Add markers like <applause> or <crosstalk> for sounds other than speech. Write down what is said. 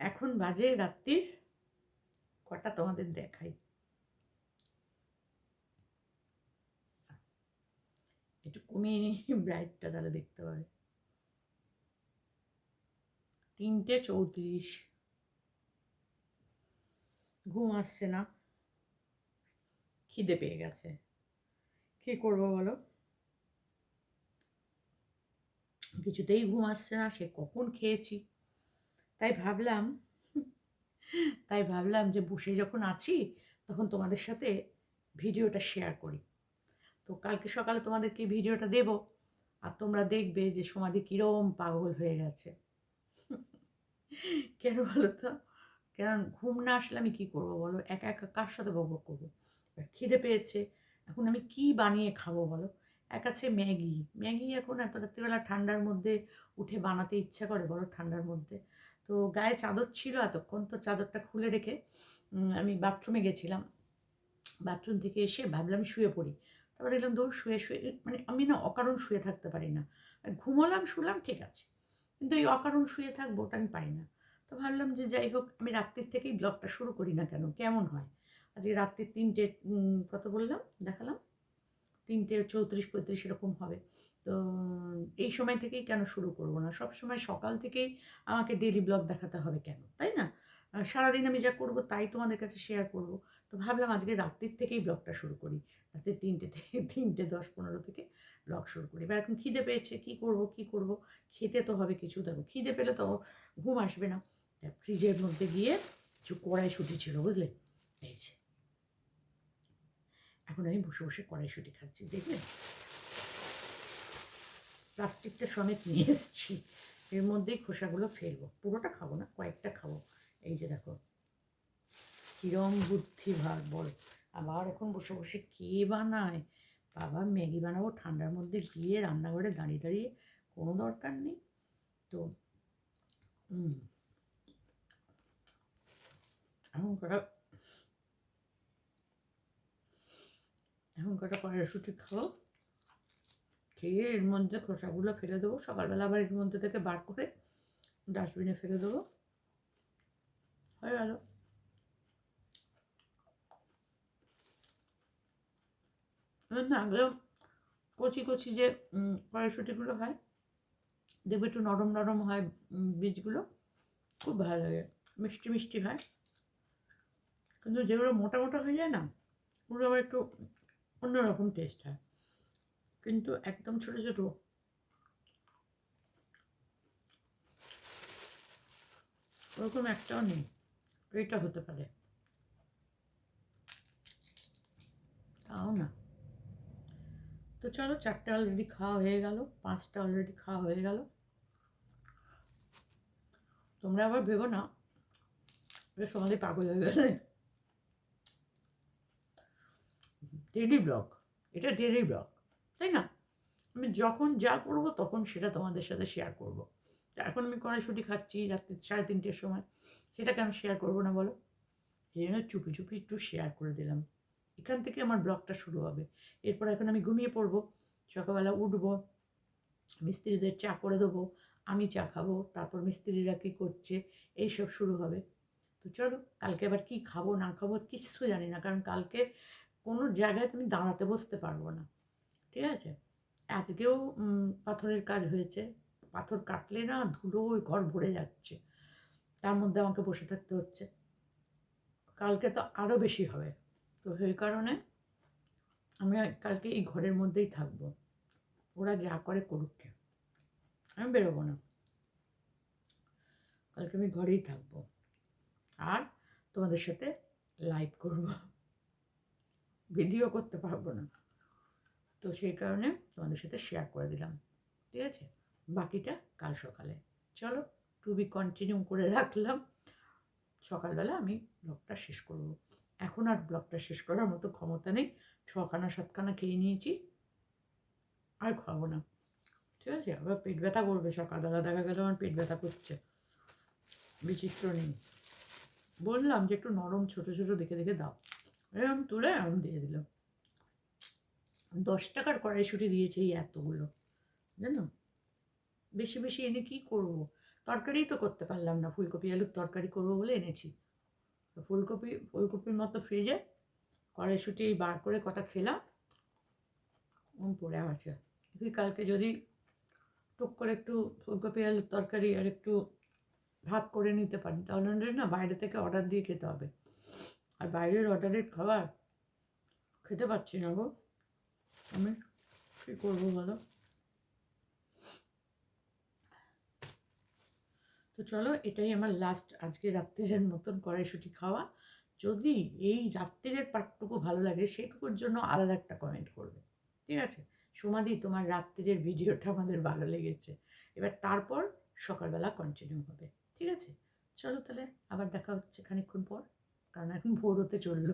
এখন বাজে রাত্রির কটা তোমাদের দেখাই। একটু কমিয়ে নিই ব্রাইটটা তাহলে দেখতে পাবে। তিনটে চৌত্রিশ। ঘুম আসছে না। খিদে পেয়ে গেছে। কী করব বলো? কিছুতেই ঘুম আসছে না, সে কখন খেয়েছি? তাই ভাবলাম তাই ভাবলাম যে বসে যখন আছি তখন তোমাদের সাথে ভিডিওটা শেয়ার করি। তো কালকে সকালে তোমাদেরকে ভিডিওটা দেব আর তোমরা দেখবে যে সমাধি কীরম পাগল হয়ে গেছে। কেন বলো তো কেন ঘুম না আসলে আমি কী করব বলো? একা একা কার সাথে বক বক করব খিদে পেয়েছে, এখন আমি কি বানিয়ে খাব বলো? এক আছে ম্যাগি। ম্যাগি এখন এত রাত্রিবেলা ঠান্ডার মধ্যে উঠে বানাতে ইচ্ছা করে বলো? ঠান্ডার মধ্যে। তো গায়ে চাদর ছিল এতক্ষণ, তো চাদরটা খুলে রেখে আমি বাথরুমে গেছিলাম। বাথরুম থেকে এসে ভাবলাম শুয়ে পড়ি। তারপর দেখলাম দৌড় শুয়ে শুয়ে মানে আমি না অকারণ শুয়ে থাকতে পারি না। ঘুমোলাম, শুলাম, ঠিক আছে। কিন্তু এই অকারণ শুয়ে থাকব ওটা আমি পারি না। তো ভাবলাম যে যাই হোক, আমি রাত্রির থেকেই ব্লগটা শুরু করি না কেন? কেমন হয়? আজকে রাত্রির তিনটে কত বললাম? দেখালাম? তিনটে, চৌত্রিশ, পঁয়ত্রিশ এরকম হবে। তো এই সময় থেকেই কেন শুরু করব না? সব সময় সকাল থেকেই আমাকে ডেলি ব্লগ দেখাতে হবে কেন? তাই না? সারাদিন আমি যা করব তাই তোমাদের কাছে শেয়ার করব। তো ভাবলাম আজকে রাত্রির থেকেই ব্লগটা শুরু করি। রাত্রি তিনটে থেকে <laughs> তিনটে, দশ, পনেরো থেকে ব্লগ শুরু করি। এবার এখন খিদে পেয়েছে, কী করব কী করব? খেতে তো হবে কিছু। দেখো, খিদে পেলে তো ঘুম আসবে না। ফ্রিজের মধ্যে গিয়ে কিছু কড়াই কড়াইশুটি ছিল, বুঝলে? এই যে। এখন আমি বসে বসে কড়াইশুটি খাচ্ছি দেখলে প্লাস্টিকটা সমেত নিয়ে এসেছি, এর মধ্যেই খোসাগুলো ফেলব, পুরোটা খাব না, কয়েকটা খাব। এই যে দেখো, কিরম বুদ্ধি ভাগ বল। আবার এখন বসে বসে কে বানায়? বাবা, ম্যাগি বানাবো, ঠান্ডার মধ্যে গিয়ে রান্নাঘরে দাঁড়িয়ে দাঁড়িয়ে কোনো দরকার নেই। তো, হুম। এখন এখন কটা কড়াইশুটি খাব। খেয়ে এর মধ্যে খোসাগুলো ফেলে দেবো। সকালবেলা আবার এর মধ্যে থেকে বার করে ডাস্টবিনে ফেলে দেবো। হয়ে গেল। আগেও কচি কচি যে কড়াইশুটিগুলো হয়, দেখবে একটু নরম নরম হয় বীজগুলো। খুব ভালো লাগে। মিষ্টি মিষ্টি হয়। কিন্তু যেগুলো মোটা মোটা হয়ে যায় না, ওগুলো আবার একটু অন্যরকম টেস্ট হয়। কিন্তু একদম ছোটো ছোটো। ওরকম একটাও নেই, এটা হতে পারে। তাও না। তো চলো চারটে অলরেডি খাওয়া হয়ে গেল, পাঁচটা অলরেডি খাওয়া হয়ে গেল। তোমরা আবার ভেবো না সমাধি পাগল হয়ে গেলে। ডেলি ব্লগ এটা ডেলি ব্লগ তাই না? আমি যখন যা করব তখন সেটা তোমাদের সাথে শেয়ার করব। এখন আমি কড়াইশুটি খাচ্ছি রাত্রি সাড়ে তিনটের সময় সেটা কেন শেয়ার করব না বলো? এই জন্য চুপি চুপি একটু শেয়ার করে দিলাম। এখান থেকে আমার ব্লগটা শুরু হবে। এরপর এখন আমি ঘুমিয়ে পড়ব, সকালবেলা উঠবো, মিস্ত্রিদের চা করে দেবো, আমি চা খাব, তারপর মিস্ত্রিরা কী করছে, এইসব শুরু হবে। তো চলো, কালকে আবার কী খাব, না খাব কিছু জানি না, কারণ কালকে কোনো জায়গায় তুমি দাঁড়াতে বসতে পারব না। ঠিক আছে? আজকেও পাথরের কাজ হয়েছে। পাথর কাটলে না ধুলো ওই ঘর ভরে যাচ্ছে। তার মধ্যে আমাকে বসে থাকতে হচ্ছে। কালকে তো আরও বেশি হবে। তো সেই কারণে আমি কালকে এই ঘরের মধ্যেই থাকব। ওরা যা করে করুক। আমি বেরোবো না। কালকে আমি ঘরেই থাকব। আর তোমাদের সাথে লাইভ করব। ভিডিও করতে পারব না। তো সেই কারণে তোমাদের সাথে শেয়ার করে দিলাম। ঠিক আছে? বাকিটা কাল সকালে। চলো টু বি কন্টিনিউ করে রাখলাম। সকালবেলা আমি ব্লগটা শেষ করব। এখন আর ব্লগটা শেষ করার মতো ক্ষমতা নেই। ছখানা, সাতখানা খেয়ে নিয়েছি। আর খাব না। ঠিক আছে? আবার পেট ব্যথা করবে সকালবেলা। দেখা গেল আমার পেট ব্যথা করছে। বিচিত্র নেই। বললাম যে একটু নরম, ছোটো ছোটো দেখে দেখে দাও। এরকম তুলে আমি দিয়ে দিলাম দশ টাকার কড়াইশুটি দিয়েছে এই এতগুলো, জানো? বেশি বেশি এনে কী করব? তরকারিই তো করতে পারলাম না। ফুলকপি, আলুর তরকারি করব বলে এনেছি। ফুলকপি, ফুলকপির মতো ফ্রিজে কড়াইশুটি বার করে কটা খেলাম। পড়ে আছে তুই কালকে যদি টুক করে একটু ফুলকপি, আলুর তরকারি আর একটু ভাত করে নিতে পারি। তাহলে না, বাইরে থেকে অর্ডার দিয়ে খেতে হবে। আর বাইরের অর্ডারের খাবার খেতে পাচ্ছি না গো। আমি কী করব বলো? তো চলো, এটাই আমার লাস্ট আজকে রাত্রিরের মতন কড়াইশুটি খাওয়া। যদি এই রাত্রিরের পার্টটুকু ভালো লাগে সেটুকুর জন্য আলাদা একটা কমেন্ট করবে। ঠিক আছে? সমাধি তোমার রাত্রিরের ভিডিওটা আমাদের ভালো লেগেছে। এবার তারপর সকালবেলা কন্টিনিউ হবে। ঠিক আছে? চলো তাহলে, আবার দেখা হচ্ছে খানিকক্ষণ পর। কারণ এখন ভোর হতে চলল